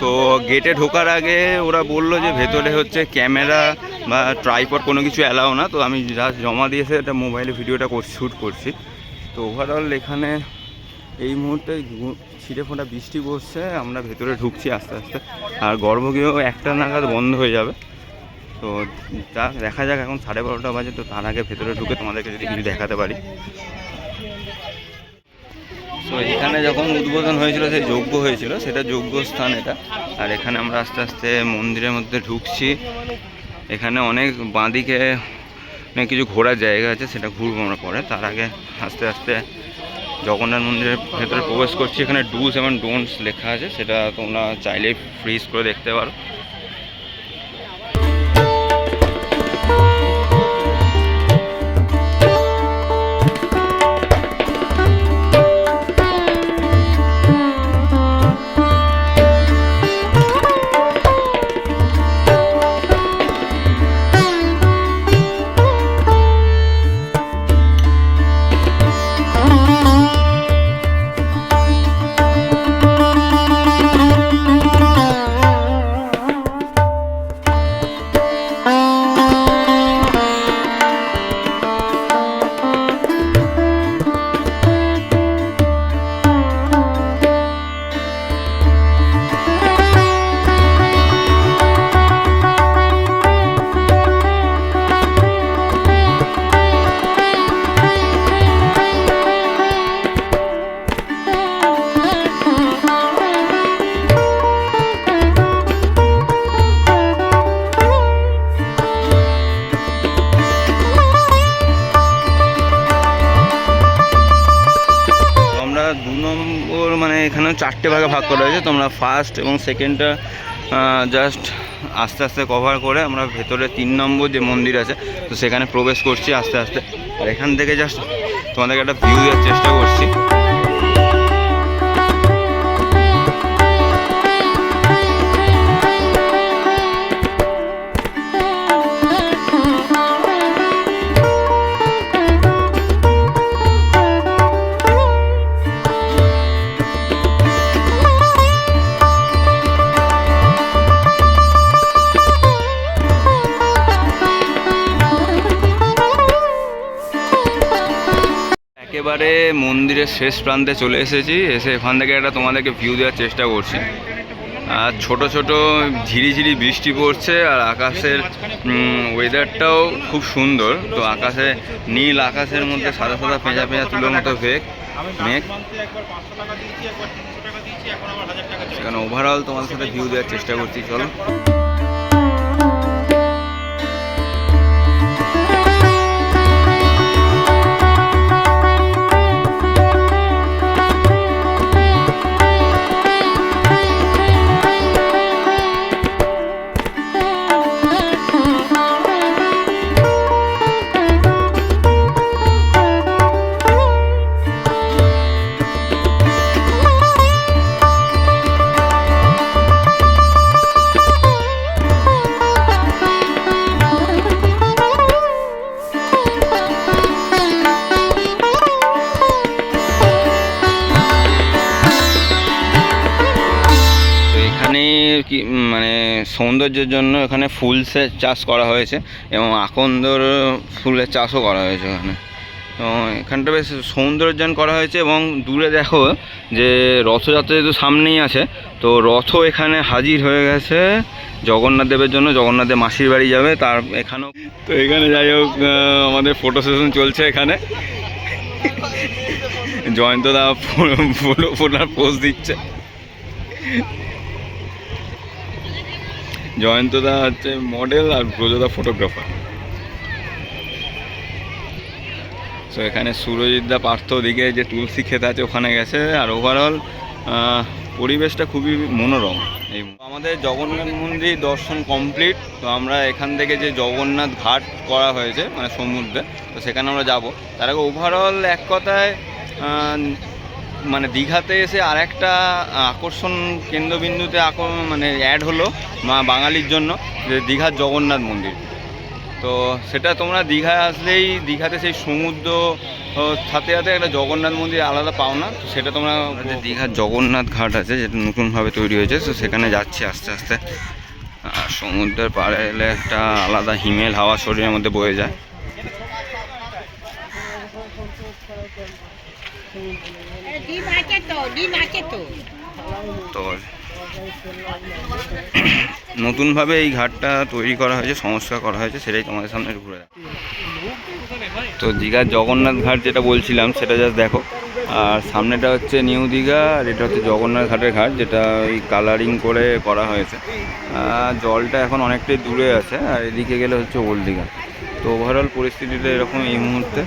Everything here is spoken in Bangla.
তো গেটে ঢোকার আগে ওরা বলল যে ভেতরে হচ্ছে ক্যামেরা বা ট্রাইপড কোনো কিছু অ্যালাও না। তো আমি জাস্ট জমা দিয়েছে এটা মোবাইলে ভিডিওটা শ্যুট করছি। তো ওভারঅল এখানে এই মুহূর্তে ছিটে ফোঁটা বৃষ্টি পড়ছে, আমরা ভেতরে ঢুকছি আস্তে আস্তে। আর গর্ভগৃহ একটা নাগাদ বন্ধ হয়ে যাবে। তো যা, দেখা যাক এখন সাড়ে বারোটা বাজে, তো তার আগে ভেতরে ঢুকে তোমাদেরকে যদি কিছু দেখাতে পারি। তো এখানে যখন উদ্বোধন হয়েছিল, সেই যজ্ঞ হয়েছিল, সেটা যজ্ঞ স্থান এটা। আর এখানে আমরা আস্তে আস্তে মন্দিরের মধ্যে ঢুকছি। এখানে অনেক বাঁদিকে অনেক কিছু ঘোরার জায়গা আছে, সেটা ঘুরবো আমরা পরে। তার আগে আস্তে আস্তে জগন্নাথ মন্দিরের ভেতরে প্রবেশ করছি। এখানে ডুস এবং ডোন্টস লেখা আছে, সেটা তোমরা চাইলেই ফ্রিজ করে দেখতে পারো। নম্বর মানে এখানে চারটে ভাগে ভাগ করা হয়েছে। তোমরা ফার্স্ট এবং সেকেন্ডটা জাস্ট আস্তে আস্তে কভার করে আমরা ভেতরে তিন নম্বর যে মন্দির আছে, তো সেখানে প্রবেশ করছি আস্তে আস্তে। আর এখান থেকে জাস্ট তোমাদেরকে একটা ভিউ দেওয়ার চেষ্টা করছি। একেবারে মন্দিরের শেষ প্রান্তে চলে এসেছি। এসে এখান থেকে একটা তোমাদেরকে ভিউ দেওয়ার চেষ্টা করছি। আর ছোট ছোট ঝিরিঝিরি বৃষ্টি পড়ছে আর আকাশের ওয়েদারটাও খুব সুন্দর। তো আকাশে, নীল আকাশের মধ্যে সাদা সাদা পেঁচা পেঁচা তুলোর মতো ভেগ মেঘ। সেখানে ওভারঅল তোমাদের সাথে ভিউ দেওয়ার চেষ্টা করছি, চলো। কি মানে সৌন্দর্যের জন্য এখানে ফুলসের চাষ করা হয়েছে এবং আকন্দর ফুলের চাষও করা হয়েছে এখানে তো এখানটা বেশ সৌন্দর্যায়ন করা হয়েছে এবং দূরে দেখো যে রথযাত্রা যেহেতু সামনেই আছে, তো রথ এখানে হাজির হয়ে গেছে। জগন্নাথ দেবের জন্য জগন্নাথ দেব মাসির বাড়ি যাবে, তার এখানেও তো এখানে যাই হোক আমাদের ফটো সেশন চলছে এখানে। জয়ন্তদা ফটো ফোটার পোজ দিচ্ছে। জয়ন্তদা হচ্ছে মডেল আর ব্রজদা ফটোগ্রাফার তো এখানে সুরজিৎদা পার্থ দিকে যে তুলসী ক্ষেত আছে, ওখানে গেছে। আর ওভারঅল পরিবেশটা খুবই মনোরম। এই আমাদের জগন্নাথ মন্দির দর্শন কমপ্লিট তো আমরা এখান থেকে যে জগন্নাথ ঘাট করা হয়েছে মানে সমুদ্রে, তো সেখানে আমরা যাব। তার আগে ওভারঅল এক কথায় মানে দীঘাতে এসে আর একটা আকর্ষণ কেন্দ্রবিন্দুতে মানে অ্যাড হলো মা বাঙালির জন্য, যে দীঘার জগন্নাথ মন্দির। তো সেটা তোমরা দীঘায় আসলেই, দীঘাতে সেই সমুদ্র সাথে সাথে একটা জগন্নাথ মন্দির আলাদা পাও না, তো সেটা তোমরা দীঘার জগন্নাথ ঘাট আছে, যেটা নতুনভাবে তৈরি হয়েছে, তো সেখানে যাচ্ছি আস্তে আস্তে। আর সমুদ্রের পাড়ে এলে একটা আলাদা হিমেল হাওয়া শরীরের মধ্যে বয়ে যায়। তো তো নতুনভাবে এই ঘাটটা তৈরি করা হয়েছে, সংস্কার করা হয়েছে, সেটাই তোমাদের সামনে ঘুরে। তো দীঘার জগন্নাথ ঘাট যেটা বলছিলাম, সেটা জাস্ট দেখো। আর সামনেটা হচ্ছে নিউ দীঘা, আর এটা হচ্ছে জগন্নাথ ঘাটের ঘাট, যেটা ওই কালারিং করে করা হয়েছে। জলটা এখন অনেকটাই দূরে আছে, আর এদিকে গেলে হচ্ছে ওল্ড দীঘা। তো ওভারঅল পরিস্থিতিটা এরকম এই মুহূর্তে।